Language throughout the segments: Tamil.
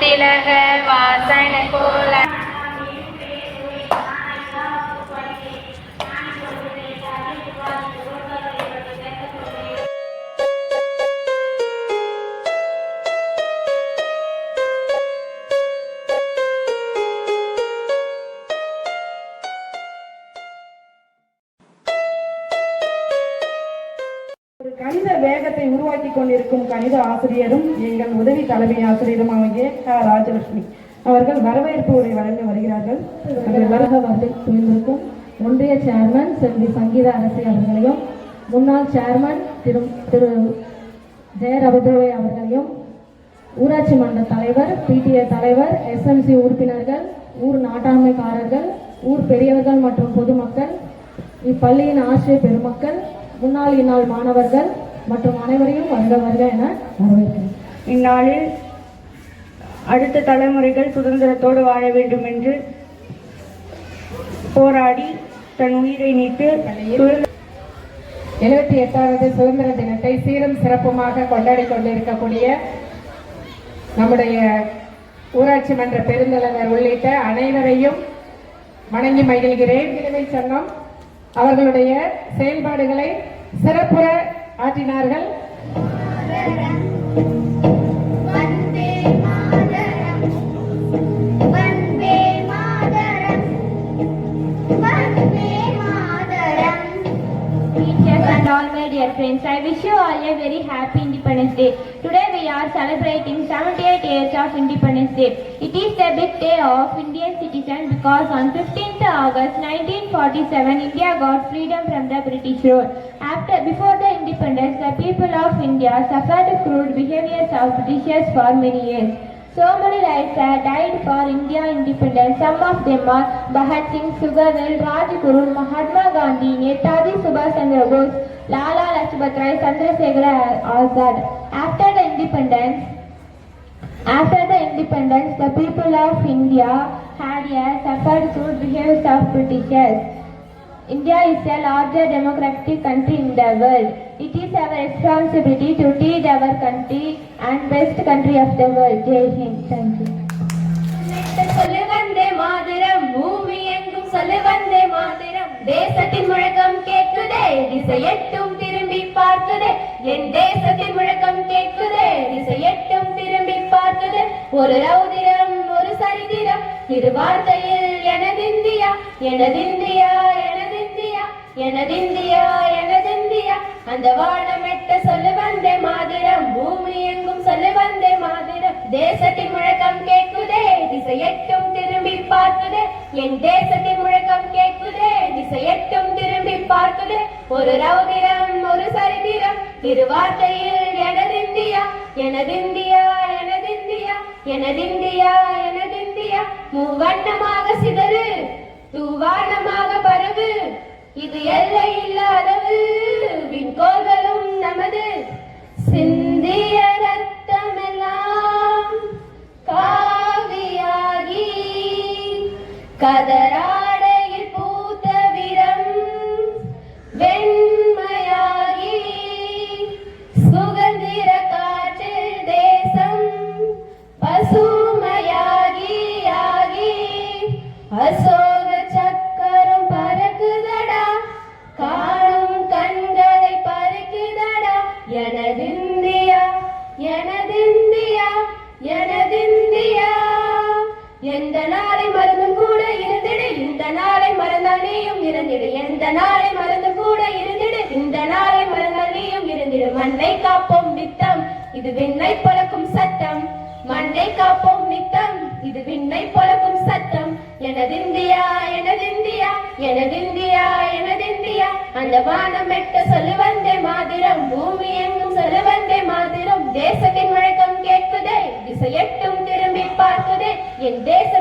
तिलह वासन को வேகத்தை கொண்டிருக்கும் கணித ஆசிரியரும் எங்கள் உதவி தலைமை ஆசிரியரும் ஆகிய க. ராஜலட்சுமி அவர்கள் வரவேற்பு உரை வழங்க வருகிறார்கள். வருக வருகை புரிந்திருக்கும். ஒன்றிய சேர்மன் செல்வி சங்கீதா அரசி அவர்களையும் முன்னாள் சேர்மன் திரு திரு ஜெயரபதுரை அவர்களையும் ஊராட்சி மன்ற தலைவர் பிடிஏ தலைவர் எஸ்எம்சி உறுப்பினர்கள் ஊர் நாட்டாண்மைக்காரர்கள் ஊர் பெரியவர்கள் மற்றும் பொதுமக்கள் இப்பள்ளியின் ஆசிரியர் பெருமக்கள் முன்னாள் இந்நாள் மாணவர்கள் மற்றும் அனைவரையும் வருக வருக என வரவேற்கிறேன். இந்நாளில் அடுத்த தலைமுறைகள் சுதந்திரத்தோடு வாழ வேண்டும் என்று போராடி தன் உயிரை நீத்து எழுபத்தி எட்டாவது சுதந்திர தினத்தை சீரும் சிறப்புமாக கொண்டாடி கொண்டிருக்கக்கூடிய நம்முடைய ஊராட்சி மன்ற பெருந்தலைவர் உள்ளிட்ட அனைவரையும் வணங்கி மகிழ்கிறேன். சங்கம் அவர்களுடைய செயல்பாடுகளை சிறப்புற ஆற்றினார்கள் Vande Mataram Vande Mataram Vande Mataram Teachers and all my dear friends, I wish you all a very happy Independence Day. Today we are celebrating 78 years of Independence Day. It is a big day of Indian citizens because on 15th August 1947 India got freedom from the British rule. After before the independence, the people of India suffered cruel behaviors of Britishers for many years. So many lives have died for India independence. Some of them are Bhagat Singh, Sugarwell, Rajguru, Mahatma Gandhi, Netaji Subhash Chandra Bose, Lala Lajpat Rai, Chandrasekhar Azad. After the independence, after the independence, the people of India had a suffered through behaviors of Britishers. India is a larger democratic country in the world. It is our responsibility to teach our country and best country of the world. Jai Hind. Thank you. சொல்லு வந்தே மாதரம் பூமி எங்கும் சொல்லு வந்தே மாதரம் தேசத்தின் முழக்கம் கேட்குதே திசையெட்டும் திரும்பி பார்க்குதே என் தேசத்தின் முழக்கம் கேட்குதே திசையெட்டும் திரும்பி பார்க்குதே ஒரு ரௌதிரம் ஒரு சரிதிரம் இரு வார்த்தையில் எனதிந்தியா எனதிந்தியா எனதிந்தியா எனதிந்தியா எனதிந்தியா அந்த வானமெட்ட சொல்லு வந்தே மாதிரம் பூமி எங்கும் சொல்லு வந்தே மாதிரம். தேசத்தின் முழக்கம் கேட்குதே திசையெட்டும் திரும்பி பார்க்குதே. என் தேசத்தின் முழக்கம் கேட்குதே திசையெட்டும் திரும்பி பார்க்குதே. ஒரு ரௌதிரம் ஒரு சரிதிரம் இரு வார்த்தையில் எனதிந்தியா எனதிந்தியா எனதிந்தியா எனதிந்தியா எனதிந்தியா மூவண்ணமாக சிதறு தூவானமாக பரவு. இது எல்லை கதராடையில் பூத்த விரம் வெண்மையாகி சுகந்திர காற்றில் தேசம் பசுமையாகி ஆகி அசோக நாளை மறந்து கூட இருந்திடு. இந்த நாளை மறந்தால் நீயும் இருந்திடு எந்த நாளை மறந்து கூட இருந்திடு. இந்த நாளை மறந்தால் நீயும் இருந்திடு மண்ணை காப்போம் நித்தம். இது விண்ணை பழக்கும் சட்டம் மண்ணை காப்போம் நித்தம். இது விண்ணை பழக்கும் சட்டம் எனதிந்தியா எனதிந்தியா எனதிந்தியா எனதிந்தியா அந்த வானம் எட்ட சொல்லு வந்தே மாதிரம். பூமி எங்கும் சொல்லு வந்தே மாதிரம். தேசத்தின் வழக்கம் கேட்குதே. திசையெட்டும் திரும்பி பார்க்குதே. என் தேச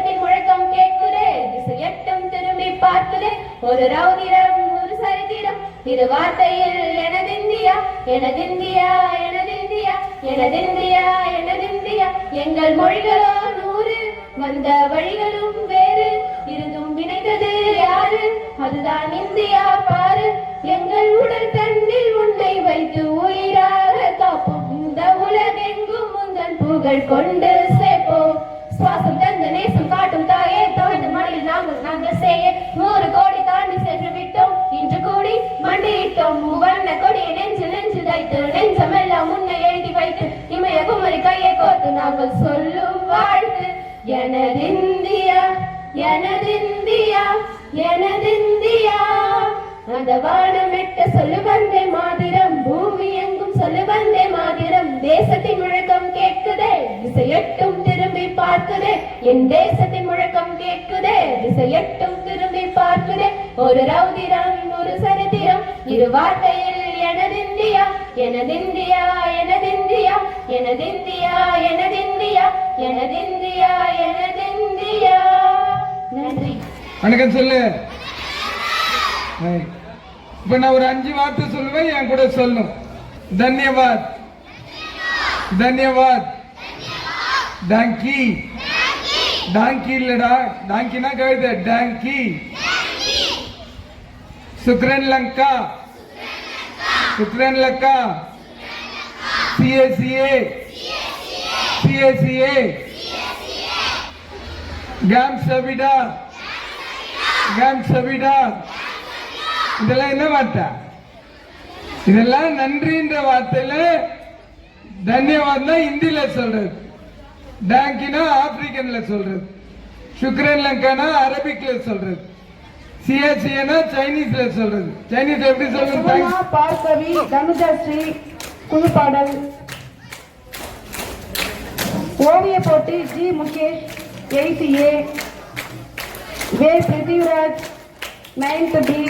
ஒரு ரௌதிரம் ஒரு சரித்திரம். இது வார்த்தையில் எனதிந்தியா எனதிந்தியா எனதிந்தியா எனதிந்தியா எனதிந்தியா. எங்கள் மொழிகளோ நூறு வந்த வழிகளும் வேறு. இருந்தும் இணைந்தது யாரு? அதுதான் இந்தியா பாரு. எங்கள் உடல் தண்ணில் உன்னை வைத்து உயிராக காப்போம். இந்த உலகெங்கும் முந்தன் புகழ் கொண்டு சேர்ப்போம். சுவாசம் தந்த நேசம் காட்டும் மண்டியிட்டோம் மூவண்ண கொடிய நெஞ்சு நெஞ்சு தைத்து நெஞ்சமெல்லாம் முன்னே எழுதி வைத்து இமய குமரி கையை கோர்த்து நாங்கள் சொல்லும் வாழ்த்து. எனதிந்தியா எனதிந்தியா எனதிந்தியா அந்த வானமெட்ட சொல்லு வந்தே மாதிரம் பூமி எங்கும் சொல்லு வந்தே மாதிரம். தேசத்தின் முழக்கம் கேட்குதே திசையட்டும் திரும்பி பார்க்குதே. என் தேசத்தின் முழக்கம் கேட்குதே திசையட்டும் திரும்பி பார்க்குதே. ஒரு ரவுதிரம் ஒரு சரிதி இரு வார்த்தையில் எனதிந்தியா எனதிந்தியா எனதிந்தியா எனதிந்தியா எனதிந்தியா எனதிந்தியா எனதிந்தியா. நன்றி. வணக்கம் சொல்லு. இப்ப நான் ஒரு அஞ்சு வார்த்தை சொல்லுவேன் என் கூட சொல்லும் தன்யவாத். தன்யவாத். டாங்கி டாங்கி இல்லடா. டாங்கினா கவிதை. டாங்கி சுக்ரன் லங்கா. சுக்ரன் லக்கா சிஏசிஏ சிஏசிஏ கேம் சவிடா கேம் சவிடா இதெல்லாம் என்ன வார்த்தை? இதெல்லாம் நன்றின்ற வார்த்தையில தன்யவாத் இந்தியில சொல்றது. டேங்கினா ஆப்பிரிக்கன்ல சொல்றது. சுக்ரன் லங்கானா அரபிக்ல சொல்றது. சிஎஸ்சினா சைனீஸ்ல சொல்றது சைனீஸ் எப்படி சொல்றது சுகுணா பார்கவி தனுஜா ஸ்ரீ குழு பாடல் ஓவிய போட்டி G Mukesh eighth A V Prithviraj ninth B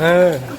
哎。